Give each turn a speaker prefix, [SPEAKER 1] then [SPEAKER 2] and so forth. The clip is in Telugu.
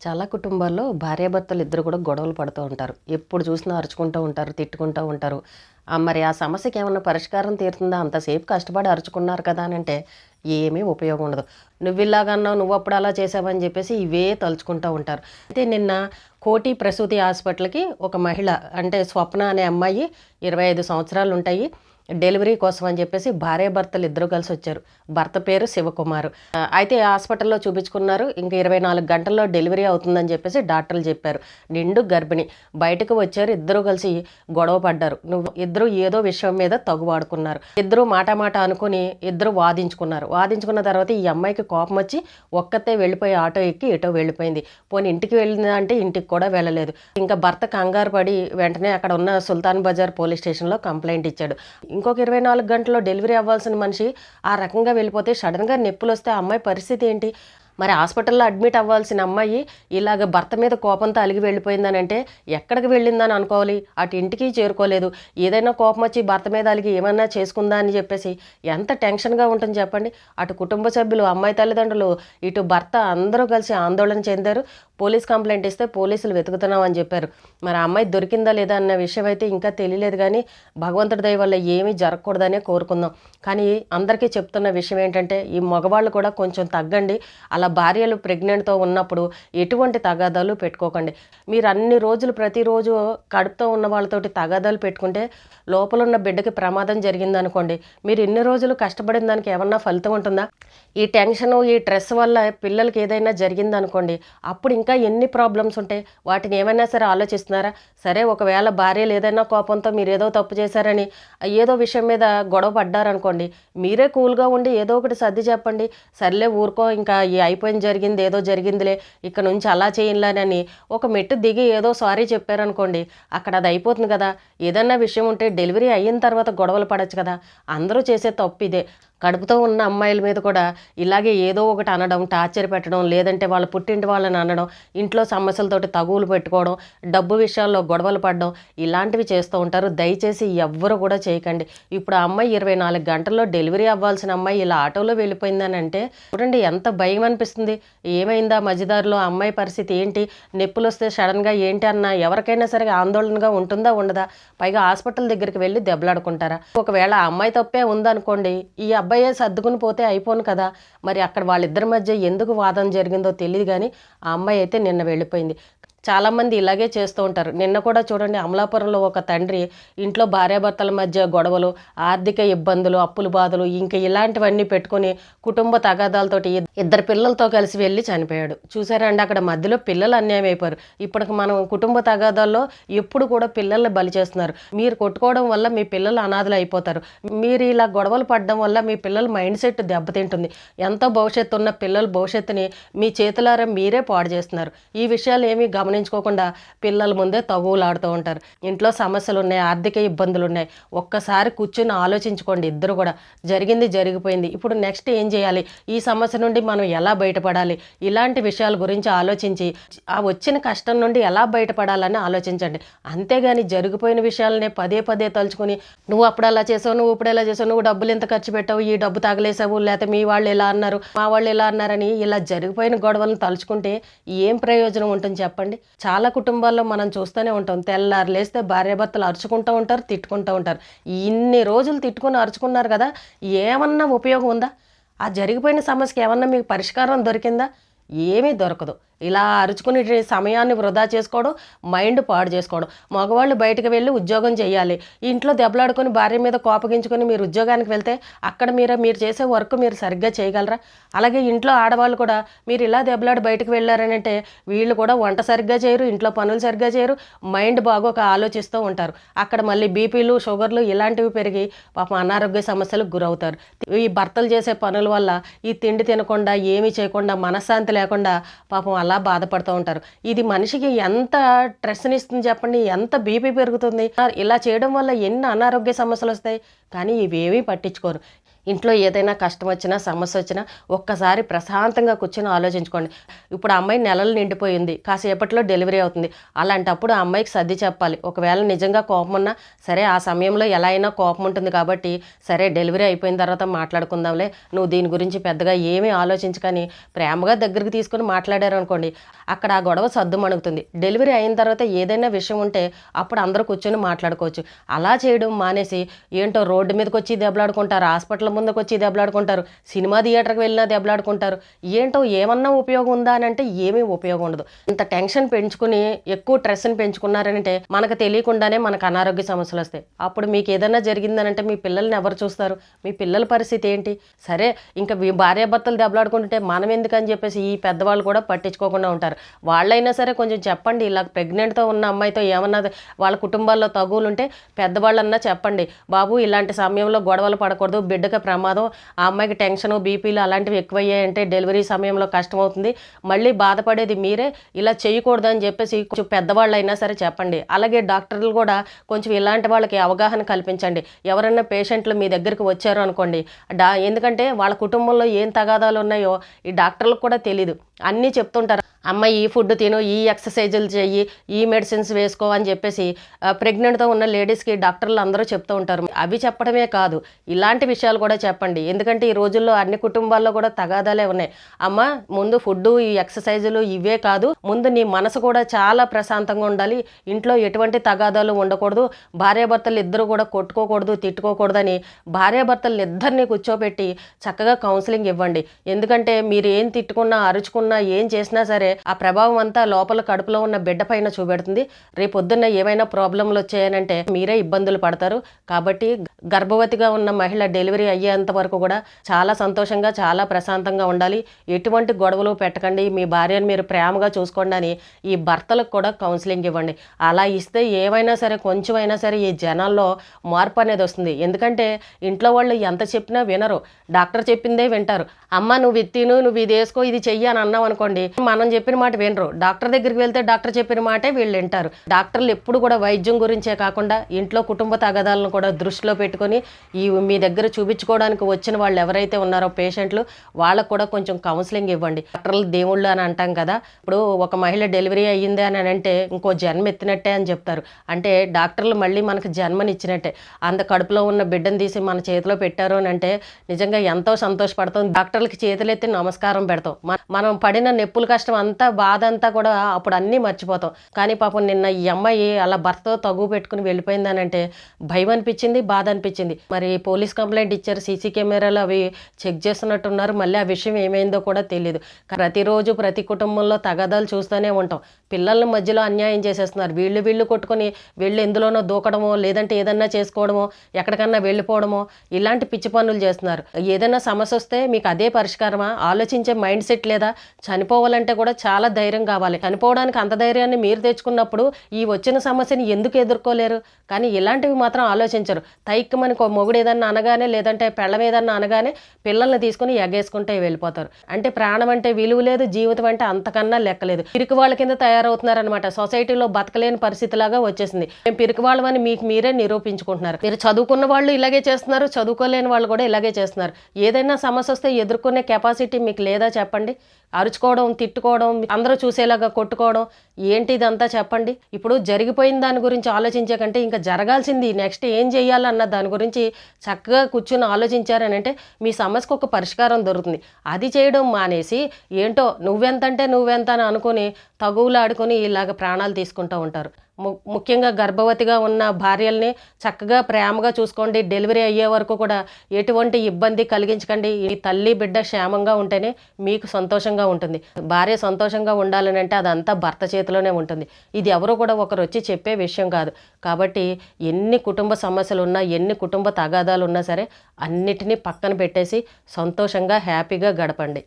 [SPEAKER 1] చాలా కుటుంబాల్లో భార్యాభర్తలు ఇద్దరు కూడా గొడవలు పడుతూ ఉంటారు. ఎప్పుడు చూసినా అరుచుకుంటూ ఉంటారు తిట్టుకుంటూ ఉంటారు. మరి ఆ సమస్యకి ఏమన్నా పరిష్కారం తీరుతుందా? అంతసేపు కష్టపడి అరుచుకున్నారు కదా అని అంటే ఏమీ ఉపయోగం ఉండదు. నువ్వు ఇలాగన్నావు నువ్వు అప్పుడు అలా చేసావని చెప్పేసి ఇవే తలుచుకుంటూ ఉంటారు. అయితే నిన్న కోటి ప్రసూతి హాస్పిటల్కి ఒక మహిళ అంటే స్వప్న అనే అమ్మాయి ఇరవై ఐదు సంవత్సరాలు ఉంటాయి. డెలివరీ కోసం అని చెప్పేసి భార్య భర్తలు ఇద్దరు కలిసి వచ్చారు. భర్త పేరు శివకుమార్. అయితే హాస్పిటల్లో చూపించుకున్నారు. ఇంకా ఇరవై నాలుగు గంటల్లో డెలివరీ అవుతుందని చెప్పేసి డాక్టర్లు చెప్పారు. నిండు గర్భిణి. బయటకు వచ్చారు. ఇద్దరు కలిసి గొడవ పడ్డారు. నువ్వు ఇద్దరు ఏదో విషయం మీద తగువాడుకున్నారు ఇద్దరు మాట మాట అనుకుని ఇద్దరు వాదించుకున్నారు. వాదించుకున్న తర్వాత ఈ అమ్మాయికి కోపం వచ్చి ఒక్కతే వెళ్ళిపోయి ఆటో ఎక్కి ఎటో వెళ్ళిపోయింది. పోనీ ఇంటికి వెళ్ళిందా అంటే ఇంటికి కూడా వెళ్ళలేదు. ఇంకా భర్త కంగారు పడి వెంటనే అక్కడ ఉన్న సుల్తాన్ బజార్ పోలీస్ స్టేషన్లో కంప్లైంట్ ఇచ్చాడు. ఇంకొక ఇరవై నాలుగు గంటల్లో డెలివరీ అవ్వాల్సిన మనిషి ఆ రకంగా వెళ్ళిపోతే సడన్గా నొప్పులు వస్తే ఆ అమ్మాయి పరిస్థితి ఏంటి? మరి హాస్పిటల్లో అడ్మిట్ అవ్వాల్సిన అమ్మాయి ఇలాగ భర్త మీద కోపంతో అలిగి వెళ్ళిపోయిందని అంటే ఎక్కడికి వెళ్ళిందని అనుకోవాలి. అటు ఇంటికి చేరుకోలేదు. ఏదైనా కోపం వచ్చి భర్త మీద అలిగి ఏమన్నా చేసుకుందా అని చెప్పేసి ఎంత టెన్షన్గా ఉంటుంది చెప్పండి. అటు కుటుంబ సభ్యులు అమ్మాయి తల్లిదండ్రులు ఇటు భర్త అందరూ కలిసి ఆందోళన చెందారు. పోలీస్ కంప్లైంట్ ఇస్తే పోలీసులు వెతుకుతున్నాం అని చెప్పారు. మరి అమ్మాయి దొరికిందా లేదా అన్న విషయం అయితే ఇంకా తెలియలేదు కానీ భగవంతుడి దయ వల్ల ఏమీ జరగకూడదనే కోరుకుందాం. కానీ అందరికీ చెప్తున్న విషయం ఏంటంటే ఈ మగవాళ్ళు కూడా కొంచెం తగ్గండి. అలా భార్యలు ప్రెగ్నెంట్తో ఉన్నప్పుడు ఎటువంటి తగాదాలు పెట్టుకోకండి. మీరు అన్ని రోజులు ప్రతిరోజు కడుపుతో ఉన్న వాళ్ళతోటి తగాదాలు పెట్టుకుంటే లోపల ఉన్న బిడ్డకి ప్రమాదం జరిగిందనుకోండి. మీరు ఇన్ని రోజులు కష్టపడిన దానికి ఏమన్నా ఫలితం ఉంటుందా? ఈ టెన్షన్ ఈ స్ట్రెస్ వల్ల పిల్లలకి ఏదైనా జరిగిందనుకోండి అప్పుడు ఇంకా ఎన్ని ప్రాబ్లమ్స్ ఉంటాయి? వాటిని ఏమైనా సరే ఆలోచిస్తున్నారా? సరే ఒకవేళ భార్యలు ఏదైనా కోపంతో మీరు ఏదో తప్పు చేశారని ఏదో విషయం మీద గొడవ పడ్డారనుకోండి మీరే కూల్గా ఉండి ఏదో ఒకటి సర్ది చెప్పండి. సర్లే ఊరుకో ఇంకా ఈ అయిపోయింది జరిగింది ఏదో జరిగిందిలే ఇక్కడ నుంచి అలా చేయాలని ఒక మెట్టు దిగి ఏదో సారీ చెప్పారనుకోండి అక్కడ అది అయిపోతుంది కదా. ఏదన్నా విషయం ఉంటే డెలివరీ అయిన తర్వాత గొడవలు పడచ్చు కదా. అందరూ చేసే తప్పు ఇదే. కడుపుతో ఉన్న అమ్మాయిల మీద కూడా ఇలాగే ఏదో ఒకటి అనడం టార్చర్ పెట్టడం లేదంటే వాళ్ళ పుట్టింటి వాళ్ళని అనడం ఇంట్లో సమస్యలతోటి తగువులు పెట్టుకోవడం డబ్బు విషయాల్లో గొడవలు పడడం ఇలాంటివి చేస్తూ ఉంటారు. దయచేసి ఎవ్వరు కూడా చేయకండి. ఇప్పుడు ఆ అమ్మాయి ఇరవై నాలుగు గంటల్లో డెలివరీ అవ్వాల్సిన అమ్మాయి ఇలా ఆటోలో వెళ్ళిపోయిందని అంటే చూడండి ఎంత భయం అనిపిస్తుంది. ఏమైందా మధ్యదారిలో అమ్మాయి పరిస్థితి ఏంటి? నొప్పులు వస్తే సడన్గా ఏంటి అన్న ఎవరికైనా సరే ఆందోళనగా ఉంటుందా ఉండదా? పైగా హాస్పిటల్ దగ్గరికి వెళ్ళి దెబ్బలాడుకుంటారా? ఒకవేళ అమ్మాయి తప్పే ఉందనుకోండి ఈ అబ్బాయే సర్దుకుని పోతే అయిపోను కదా. మరి అక్కడ వాళ్ళిద్దరి మధ్య ఎందుకు వాదన జరిగిందో తెలియదు కానీ ఆ అమ్మాయి అయితే నిన్న వెళ్ళిపోయింది. చాలామంది ఇలాగే చేస్తూ ఉంటారు. నిన్న కూడా చూడండి అమలాపురంలో ఒక తండ్రి ఇంట్లో భార్యాభర్తల మధ్య గొడవలు ఆర్థిక ఇబ్బందులు అప్పుల బాధలు ఇంకా ఇలాంటివన్నీ పెట్టుకొని కుటుంబ తగాదాలతోటి ఇద్దరు పిల్లలతో కలిసి వెళ్ళి చనిపోయాడు. చూసారండి అక్కడ మధ్యలో పిల్లలు అన్యాయం అయిపోయారు. ఇప్పటికి మనం కుటుంబ తగాదాల్లో ఎప్పుడు కూడా పిల్లల్ని బలి చేస్తున్నారు. మీరు కొట్టుకోవడం వల్ల మీ పిల్లలు అనాథలు అయిపోతారు. మీరు ఇలా గొడవలు పడడం వల్ల మీ పిల్లల మైండ్ సెట్ దెబ్బతింటుంది. ఎంతో భవిష్యత్తు ఉన్న పిల్లల భవిష్యత్తుని మీ చేతులారా మీరే పాడు చేస్తున్నారు. ఈ విషయాలు ఏమీ గమనించుకోకుండా పిల్లల ముందే తగువులాడుతూ ఉంటారు. ఇంట్లో సమస్యలు ఉన్నాయి ఆర్థిక ఇబ్బందులు ఉన్నాయి ఒక్కసారి కూర్చుని ఆలోచించుకోండి. ఇద్దరు కూడా జరిగింది జరిగిపోయింది. ఇప్పుడు నెక్స్ట్ ఏం చేయాలి? ఈ సమస్య నుండి మనం ఎలా బయటపడాలి? ఇలాంటి విషయాల గురించి ఆలోచించి ఆ వచ్చిన కష్టం నుండి ఎలా బయటపడాలని ఆలోచించండి. అంతేగాని జరిగిపోయిన విషయాలనే పదే పదే తలుచుకుని నువ్వు అప్పుడు అలా చేసావు నువ్వు ఇప్పుడు ఎలా చేసావు నువ్వు డబ్బులు ఎంత ఖర్చు పెట్టావు ఈ డబ్బు తగలేసావు లేకపోతే మీ వాళ్ళు ఎలా అన్నారు మా వాళ్ళు ఎలా అన్నారని ఇలా జరిగిపోయిన గొడవలను తలుచుకుంటే ఏం ప్రయోజనం ఉంటుంది చెప్పండి? చాలా కుటుంబాల్లో మనం చూస్తూనే ఉంటాం. తెల్లారు లేస్తే భార్యాభర్తలు అరుచుకుంటూ ఉంటారు తిట్టుకుంటూ ఉంటారు. ఇన్ని రోజులు తిట్టుకుని అరుచుకున్నారు కదా ఏమన్నా ఉపయోగం ఉందా? ఆ జరిగిపోయిన సమస్యకి ఏమన్నా మీకు పరిష్కారం దొరికిందా? ఏమీ దొరకదు. ఇలా అరుచుకునే సమయాన్ని వృధా చేసుకోవడం మైండ్ పాడు చేసుకోవడం. మగవాళ్ళు బయటకు వెళ్ళి ఉద్యోగం చేయాలి. ఇంట్లో దెబ్బలాడుకొని భార్య మీద కోపగించుకొని మీరు ఉద్యోగానికి వెళ్తే అక్కడ మీరు మీరు చేసే వర్క్ మీరు సరిగ్గా చేయగలరా? అలాగే ఇంట్లో ఆడవాళ్ళు కూడా మీరు ఇలా దెబ్బలాడి బయటకు వెళ్ళారనంటే వీళ్ళు కూడా వంట సరిగ్గా చేయరు ఇంట్లో పనులు సరిగ్గా చేయరు మైండ్ బాగోక ఆలోచిస్తూ ఉంటారు. అక్కడ మళ్ళీ బీపీలు షుగర్లు ఇలాంటివి పెరిగి పాపం అనారోగ్య సమస్యలకు గురవుతారు. ఈ భర్తలు చేసే పనుల వల్ల ఈ తిండి తినకుండా ఏమీ చేయకుండా మనశ్శాంతి లేకుండా పాపం అలా బాధపడుతూ ఉంటారు. ఇది మనిషికి ఎంత స్ట్రెస్ని ఇస్తుంది చెప్పండి? ఎంత బీపీ పెరుగుతుంది? ఇలా చేయడం వల్ల ఎన్ని అనారోగ్య సమస్యలు వస్తాయి? కానీ ఇవేమీ పట్టించుకోరు. ఇంట్లో ఏదైనా కష్టం వచ్చినా సమస్య వచ్చినా ఒక్కసారి ప్రశాంతంగా కూర్చొని ఆలోచించుకోండి. ఇప్పుడు అమ్మాయి నెలలు నిండిపోయింది. కాసేపట్లో డెలివరీ అవుతుంది. అలాంటప్పుడు ఆ అమ్మాయికి సర్ది చెప్పాలి. ఒకవేళ నిజంగా కోపం ఉన్నా సరే ఆ సమయంలో ఎలా అయినా కోపం ఉంటుంది కాబట్టి సరే డెలివరీ అయిపోయిన తర్వాత మాట్లాడుకుందాంలే. నువ్వు దీని గురించి పెద్దగా ఏమీ ఆలోచించకని ప్రేమగా దగ్గరికి తీసుకొని మాట్లాడారు అనుకోండి అక్కడ ఆ గొడవ సర్దుమణుగుతుంది డెలివరీ అయిన తర్వాత ఏదైనా విషయం ఉంటే అప్పుడు అందరూ కూర్చొని మాట్లాడుకోవచ్చు. అలా చేయడం మానేసి ఏంటో రోడ్డు మీదకి వచ్చి దెబ్బలాడుకుంటారు హాస్పిటల్ ముందుకు వచ్చి దెబ్బలాడుకుంటారు. సినిమా థియేటర్కి వెళ్ళినా దెబ్బలాడుకుంటారు. ఏంటో ఏమన్నా ఉపయోగం ఉందా అని అంటే ఏమీ ఉపయోగం ఉండదు. ఇంత టెన్షన్ పెంచుకుని ఎక్కువ స్ట్రెస్ని పెంచుకున్నారంటే మనకు తెలియకుండానే మనకు అనారోగ్య సమస్యలు వస్తాయి. అప్పుడు మీకు ఏదైనా జరిగిందనంటే మీ పిల్లల్ని ఎవరు చూస్తారు? మీ పిల్లల పరిస్థితి ఏంటి? సరే ఇంకా భార్యాభర్తలు దెబ్బలాడుకుంటుంటే మనం ఎందుకని చెప్పేసి ఈ పెద్దవాళ్ళు కూడా పట్టించుకోకుండా ఉంటారు. వాళ్ళైనా సరే కొంచెం చెప్పండి. ఇలా ప్రెగ్నెంట్తో ఉన్న అమ్మాయితో ఏమన్నా వాళ్ళ కుటుంబాల్లో తగులు ఉంటే పెద్దవాళ్ళన్నా చెప్పండి. బాబు ఇలాంటి సమయంలో గొడవలు పడకూడదు. బిడ్డకి ప్రమాదం. ఆ అమ్మాయికి టెన్షన్ బీపీలు అలాంటివి ఎక్కువయ్యాయంటే డెలివరీ సమయంలో కష్టం అవుతుంది మళ్ళీ బాధపడేది మీరే. ఇలా చేయకూడదు అని చెప్పేసి కొంచెం పెద్దవాళ్ళు అయినా సరే చెప్పండి. అలాగే డాక్టర్లు కూడా కొంచెం ఇలాంటి వాళ్ళకి అవగాహన కల్పించండి. ఎవరైనా పేషెంట్లు మీ దగ్గరికి వచ్చారు అనుకోండి. డా ఎందుకంటే వాళ్ళ కుటుంబంలో ఏం తగాదాలు ఉన్నాయో ఈ డాక్టర్లకు కూడా తెలియదు అన్నీ చెప్తుంటారు. అమ్మ ఈ ఫుడ్ తిను ఈ ఎక్సర్సైజులు చెయ్యి ఈ మెడిసిన్స్ వేసుకో అని చెప్పేసి ప్రెగ్నెంట్తో ఉన్న లేడీస్కి డాక్టర్లు అందరూ చెప్తూ ఉంటారు. అవి చెప్పడమే కాదు ఇలాంటి విషయాలు కూడా చెప్పండి. ఎందుకంటే ఈ రోజుల్లో అన్ని కుటుంబాల్లో కూడా తగాదాలే ఉన్నాయి. అమ్మ ముందు ఫుడ్ ఈ ఎక్సర్సైజులు ఇవే కాదు ముందు నీ మనసు కూడా చాలా ప్రశాంతంగా ఉండాలి. ఇంట్లో ఎటువంటి తగాదాలు ఉండకూడదు. భార్యాభర్తలు ఇద్దరు కూడా కొట్టుకోకూడదు తిట్టుకోకూడదని భార్యాభర్తలు ఇద్దరిని కూర్చోబెట్టి చక్కగా కౌన్సిలింగ్ ఇవ్వండి. ఎందుకంటే మీరు ఏం తిట్టుకున్నా అరుచుకున్నా ఏం చేసినా సరే ఆ ప్రభావం అంతా లోపల కడుపులో ఉన్న బిడ్డ పైన చూపెడుతుంది. రేపు పొద్దున్న ఏమైనా ప్రాబ్లంలు వచ్చాయనంటే మీరే ఇబ్బందులు పడతారు. కాబట్టి గర్భవతిగా ఉన్న మహిళ డెలివరీ అయ్యేంత వరకు కూడా చాలా సంతోషంగా చాలా ప్రశాంతంగా ఉండాలి. ఎటువంటి గొడవలు పెట్టకండి. మీ భార్యను మీరు ప్రేమగా చూసుకోండి అని ఈ భర్తలకు కూడా కౌన్సిలింగ్ ఇవ్వండి. అలా ఇస్తే ఏమైనా సరే కొంచెం అయినా సరే ఈ జనాల్లో మార్పు అనేది వస్తుంది. ఎందుకంటే ఇంట్లో వాళ్ళు ఎంత చెప్పినా వినరు. డాక్టర్ చెప్పిందే వింటారు. అమ్మ నువ్వు ఇది తిను నువ్వు ఇది వేసుకో ఇది చెయ్యి అని అన్నావు అనుకోండి మనం చెప్పిన మాట వినరు. డాక్టర్ దగ్గరికి వెళ్తే డాక్టర్ చెప్పిన మాటే వీళ్ళు వింటారు. డాక్టర్లు ఎప్పుడు కూడా వైద్యం గురించే కాకుండా ఇంట్లో కుటుంబ తగాదాలను కూడా దృష్టిలో పెట్టుకొని ఈ మీ దగ్గర చూపించుకోవడానికి వచ్చిన వాళ్ళు ఎవరైతే ఉన్నారో పేషెంట్లు వాళ్ళకు కూడా కొంచెం కౌన్సిలింగ్ ఇవ్వండి. డాక్టర్లు దేవుళ్ళు అని అంటాం కదా. ఇప్పుడు ఒక మహిళ డెలివరీ అయ్యింది అని అంటే ఇంకో జన్మ ఎత్తినట్టే అని చెప్తారు. అంటే డాక్టర్లు మళ్ళీ మనకు జన్మనిచ్చినట్టే. అంత కడుపులో ఉన్న బిడ్డను తీసి మన చేతిలో పెట్టారు అని అంటే నిజంగా ఎంతో సంతోషపడతాం. డాక్టర్లకి చేతులెత్తి నమస్కారం పెడతాం. మనం పడిన నొప్పుల కష్టం అంత బాధ అంతా కూడా అప్పుడు అన్నీ మర్చిపోతాం. కానీ పాపం నిన్న ఈ అమ్మాయి అలా భర్తతో తగు పెట్టుకుని వెళ్ళిపోయిందనంటే భయం అనిపించింది బాధ అనిపించింది. మరి పోలీస్ కంప్లైంట్ ఇచ్చారు సీసీ కెమెరాలు అవి చెక్ చేస్తున్నట్టున్నారు. మళ్ళీ ఆ విషయం ఏమైందో కూడా తెలియదు ప్రతిరోజు ప్రతి కుటుంబంలో తగాదాలు చూస్తూనే ఉంటాం. పిల్లల మధ్యలో అన్యాయం చేసేస్తున్నారు. వీళ్ళు వీళ్ళు కొట్టుకొని వీళ్ళు ఎందులోనో దూకడమో లేదంటే ఏదన్నా చేసుకోవడమో ఎక్కడికన్నా వెళ్ళిపోవడమో ఇలాంటి పిచ్చి పనులు చేస్తున్నారు. ఏదైనా సమస్య వస్తే మీకు అదే పరిష్కారమా? ఆలోచించే మైండ్ సెట్ లేదా? చనిపోవాలంటే కూడా చాలా ధైర్యం కావాలి. చనిపోవడానికి అంత ధైర్యాన్ని మీరు తెచ్చుకున్నప్పుడు ఈ వచ్చిన సమస్యని ఎందుకు ఎదుర్కోలేరు? కానీ ఇలాంటివి మాత్రం ఆలోచించరు. తైక్కమని మొగుడు ఏదన్నా అనగానే లేదంటే పెళ్ళం ఏదన్నా అనగానే పిల్లల్ని తీసుకుని ఎగేసుకుంటే వెళ్ళిపోతారు. అంటే ప్రాణం అంటే విలువ లేదు జీవితం అంటే అంతకన్నా లెక్కలేదు ఇరుకు వాళ్ళ కింద తయారు తయారవుతున్నారనమాట సొసైటీలో బతకలేని పరిస్థితిలాగా వచ్చేసింది. మేము పిరికి వాళ్ళమని మీకు మీరే నిరూపించుకుంటున్నారు. మీరు చదువుకున్న వాళ్ళు ఇలాగే చేస్తున్నారు చదువుకోలేని వాళ్ళు కూడా ఇలాగే చేస్తున్నారు. ఏదైనా సమస్య వస్తే ఎదుర్కొనే కెపాసిటీ మీకు లేదా చెప్పండి. అరుచుకోవడం తిట్టుకోవడం అందరూ చూసేలాగా కొట్టుకోవడం ఏంటి ఇదంతా చెప్పండి. ఇప్పుడు జరిగిపోయిన దాని గురించి ఆలోచించే కంటే ఇంకా జరగాల్సింది నెక్స్ట్ ఏం చేయాలన్న దాని గురించి చక్కగా కూర్చుని ఆలోచించారని అంటే మీ సమస్యకు ఒక పరిష్కారం దొరుకుతుంది. అది చేయడం మానేసి ఏంటో నువ్వెంతంటే నువ్వెంత అని అనుకుని తగువులా ఆడుకొని ఇలాగ ప్రాణాలు తీసుకుంటూ ఉంటారు. ము- ముఖ్యంగా గర్భవతిగా ఉన్న భార్యల్ని చక్కగా ప్రేమగా చూసుకోండి. డెలివరీ అయ్యే వరకు కూడా ఎటువంటి ఇబ్బంది కలిగించకండి. ఈ తల్లి బిడ్డ క్షేమంగా ఉంటేనే మీకు సంతోషంగా ఉంటుంది. భార్య సంతోషంగా ఉండాలని అంటే అదంతా భర్త చేతిలోనే ఉంటుంది. ఇది ఎవరు కూడా ఒకరు వచ్చి చెప్పే విషయం కాదు. కాబట్టి ఎన్ని కుటుంబ సమస్యలు ఉన్నా ఎన్ని కుటుంబ తగాదాలు ఉన్నా సరే అన్నిటినీ పక్కన పెట్టేసి సంతోషంగా హ్యాపీగా గడపండి.